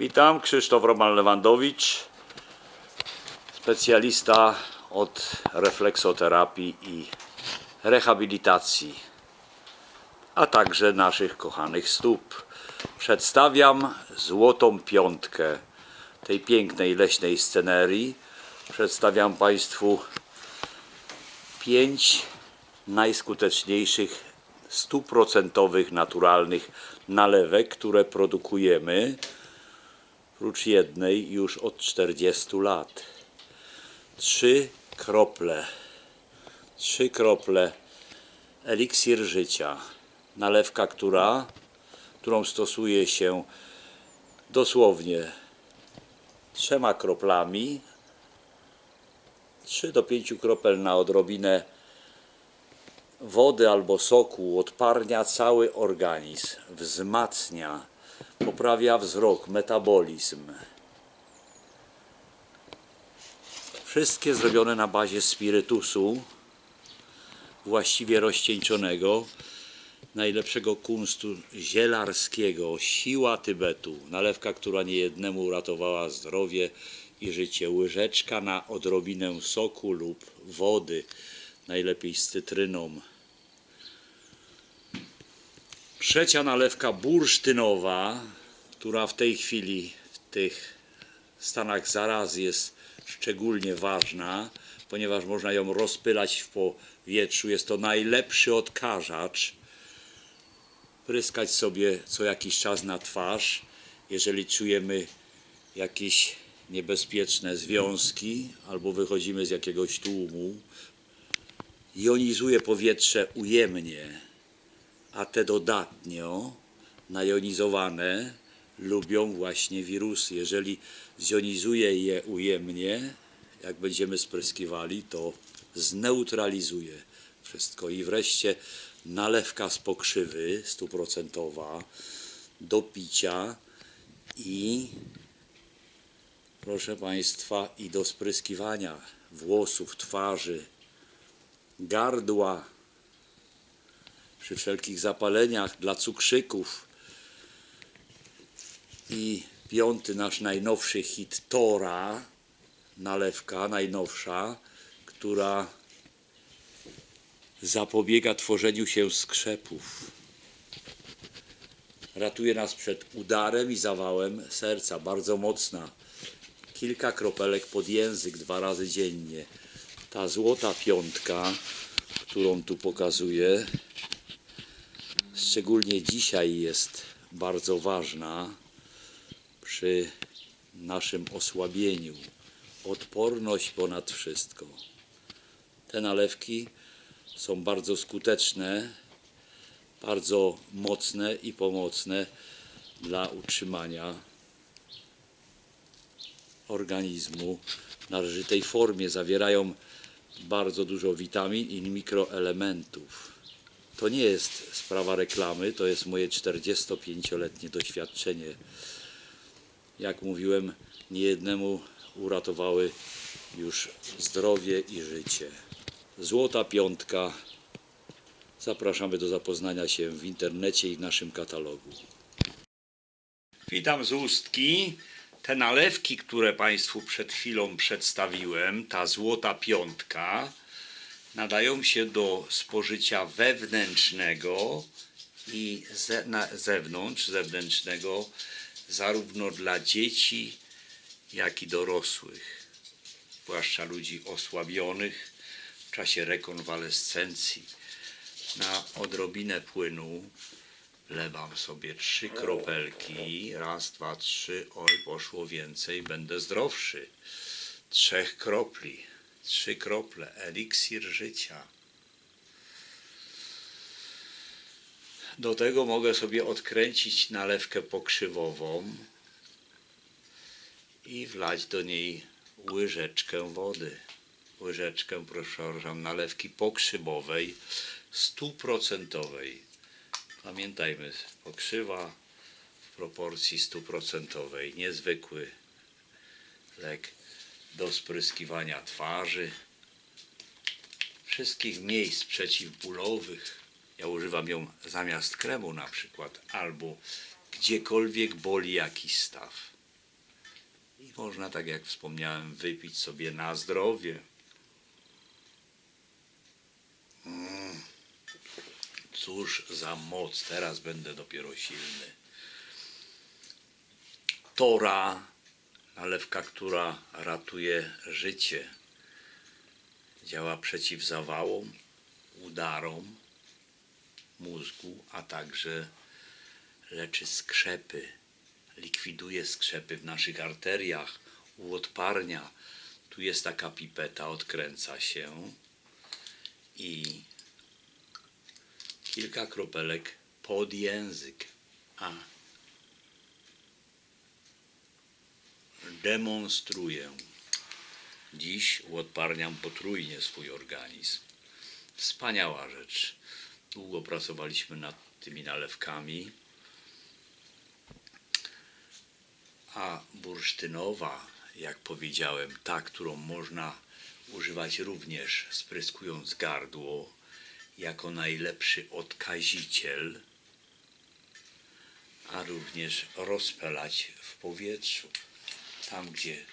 Witam, Krzysztof Roman Lewandowicz, specjalista od refleksoterapii i rehabilitacji, a także naszych kochanych stóp. Przedstawiam złotą piątkę tej pięknej leśnej scenerii. Przedstawiam Państwu pięć najskuteczniejszych stuprocentowych naturalnych nalewek, które produkujemy prócz jednej już od 40 lat. Trzy krople, trzy krople eliksir życia. Nalewka, która, którą stosuje się dosłownie trzema kroplami, 3 do 5 kropel na odrobinę wody albo soku odparnia cały organizm, wzmacnia, poprawia wzrok, metabolizm. Wszystkie zrobione na bazie spirytusu, właściwie rozcieńczonego, najlepszego kunstu zielarskiego, siła Tybetu, nalewka, która niejednemu uratowała zdrowie i życie, łyżeczka na odrobinę soku lub wody, najlepiej z cytryną. Trzecia nalewka bursztynowa, która w tej chwili w tych stanach zarazy jest szczególnie ważna, ponieważ można ją rozpylać w powietrzu. Jest to najlepszy odkażacz. Pryskać sobie co jakiś czas na twarz, jeżeli czujemy jakieś niebezpieczne związki albo wychodzimy z jakiegoś tłumu. Jonizuje powietrze ujemnie a te dodatnio najonizowane lubią właśnie wirusy. Jeżeli zjonizuje je ujemnie, jak będziemy spryskiwali, to zneutralizuje wszystko. I wreszcie nalewka z pokrzywy stuprocentowa do picia i proszę Państwa i do spryskiwania włosów, twarzy, gardła, przy wszelkich zapaleniach dla cukrzyków. I piąty nasz najnowszy hit Tora, nalewka najnowsza, która zapobiega tworzeniu się skrzepów. Ratuje nas przed udarem i zawałem serca, bardzo mocna. Kilka kropelek pod język dwa razy dziennie. Ta złota piątka, którą tu pokazuję, szczególnie dzisiaj jest bardzo ważna przy naszym osłabieniu. Odporność ponad wszystko. Te nalewki są bardzo skuteczne, bardzo mocne i pomocne dla utrzymania organizmu w należytej formie. Zawierają bardzo dużo witamin i mikroelementów. To nie jest sprawa reklamy, to jest moje 45-letnie doświadczenie. Jak mówiłem, niejednemu uratowały już zdrowie i życie. Złota piątka. Zapraszamy do zapoznania się w internecie i w naszym katalogu. Witam z ustki. Te nalewki, które Państwu przed chwilą przedstawiłem, ta złota piątka, nadają się do spożycia wewnętrznego i ze, na zewnątrz, zewnętrznego, zarówno dla dzieci, jak i dorosłych, zwłaszcza ludzi osłabionych w czasie rekonwalescencji. Na odrobinę płynu wlewam sobie trzy kropelki, raz, dwa, trzy, oj, poszło więcej, będę zdrowszy. Trzech kropli trzy krople, eliksir życia. Do tego mogę sobie odkręcić nalewkę pokrzywową i wlać do niej łyżeczkę wody. Łyżeczkę, proszę, nalewki pokrzywowej, stuprocentowej. Pamiętajmy, pokrzywa w proporcji stuprocentowej, niezwykły lek do spryskiwania twarzy, wszystkich miejsc przeciwbólowych. Ja używam ją zamiast kremu na przykład, albo gdziekolwiek boli jakiś staw. I można, tak jak wspomniałem, wypić sobie na zdrowie. Mm. Cóż za moc, teraz będę dopiero silny. Tora, nalewka, która ratuje życie. Działa przeciw zawałom, udarom mózgu, a także leczy skrzepy, likwiduje skrzepy w naszych arteriach, uodparnia. Tu jest taka pipeta, odkręca się i kilka kropelek pod język. A demonstruję. Dziś uodparniam potrójnie swój organizm. Wspaniała rzecz. Długo pracowaliśmy nad tymi nalewkami. A bursztynowa, jak powiedziałem, ta, którą można używać również spryskując gardło, jako najlepszy odkaziciel, a również rozpelać w powietrzu. Tam, gdzie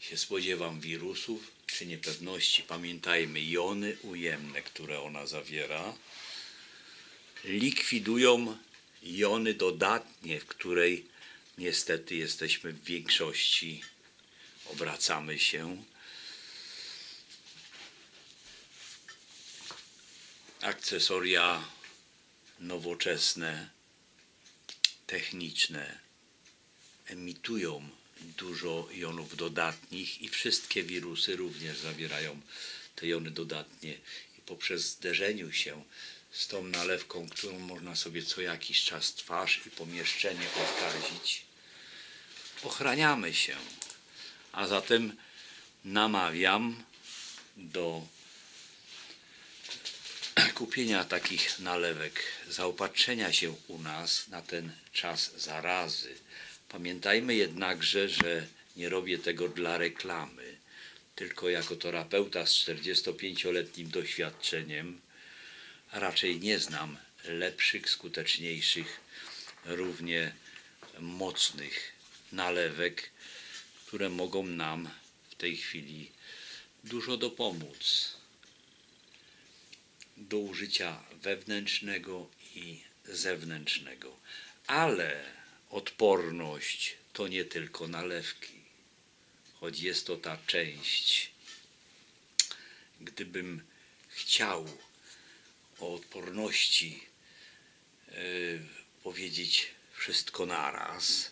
się spodziewam wirusów czy niepewności, pamiętajmy, jony ujemne, które ona zawiera, likwidują jony dodatnie, w której niestety jesteśmy w większości, obracamy się. Akcesoria nowoczesne, techniczne emitują dużo jonów dodatnich i wszystkie wirusy również zawierają te jony dodatnie. I poprzez zderzeniu się z tą nalewką, którą można sobie co jakiś czas twarz i pomieszczenie odkazić, ochraniamy się. A zatem namawiam do kupienia takich nalewek, zaopatrzenia się u nas na ten czas zarazy. Pamiętajmy jednakże, że nie robię tego dla reklamy, tylko jako terapeuta z 45-letnim doświadczeniem raczej nie znam lepszych, skuteczniejszych, równie mocnych nalewek, które mogą nam w tej chwili dużo dopomóc do użycia wewnętrznego i zewnętrznego. Ale odporność to nie tylko nalewki, choć jest to ta część. Gdybym chciał o odporności e, powiedzieć wszystko naraz,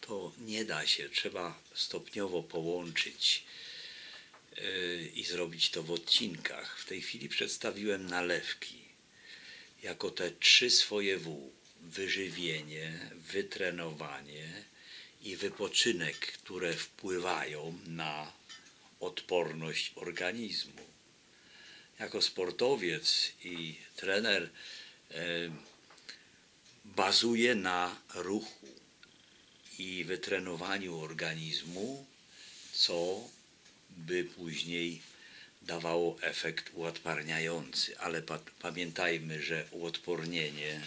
to nie da się. Trzeba stopniowo połączyć yy, i zrobić to w odcinkach. W tej chwili przedstawiłem nalewki jako te trzy swoje W. Wyżywienie, wytrenowanie i wypoczynek, które wpływają na odporność organizmu. Jako sportowiec i trener bazuję na ruchu i wytrenowaniu organizmu, co by później dawało efekt uodparniający. Ale pa- pamiętajmy, że uodpornienie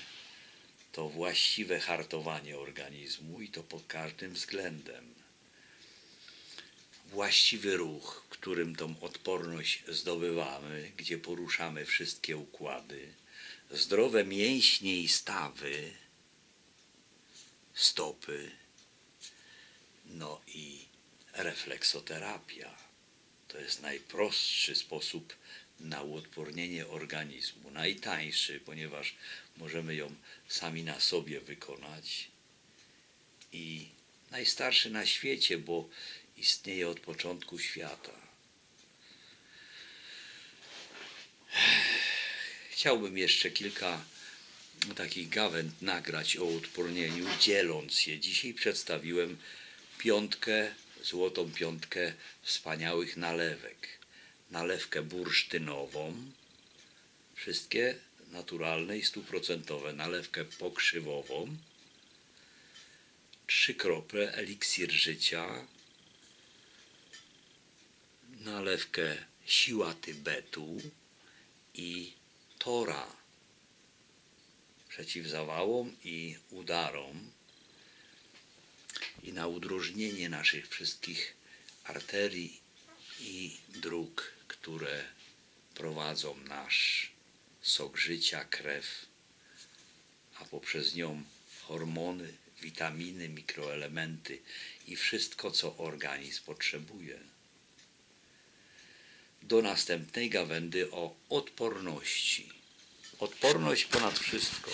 to właściwe hartowanie organizmu i to pod każdym względem. Właściwy ruch, którym tą odporność zdobywamy, gdzie poruszamy wszystkie układy, zdrowe mięśnie i stawy, stopy, no i refleksoterapia. To jest najprostszy sposób na uodpornienie organizmu, najtańszy, ponieważ możemy ją sami na sobie wykonać i najstarszy na świecie, bo istnieje od początku świata. Chciałbym jeszcze kilka takich gawęd nagrać o uodpornieniu, dzieląc je. Dzisiaj przedstawiłem piątkę, złotą piątkę wspaniałych nalewek. Nalewkę bursztynową, wszystkie naturalne i stuprocentowe. Nalewkę pokrzywową, trzy krople eliksir życia, nalewkę siła Tybetu i Tora przeciw zawałom i udarom. i na udrożnienie naszych wszystkich arterii i dróg, które prowadzą nasz sok życia, krew, a poprzez nią hormony, witaminy, mikroelementy i wszystko, co organizm potrzebuje. Do następnej gawędy o odporności. Odporność ponad wszystko.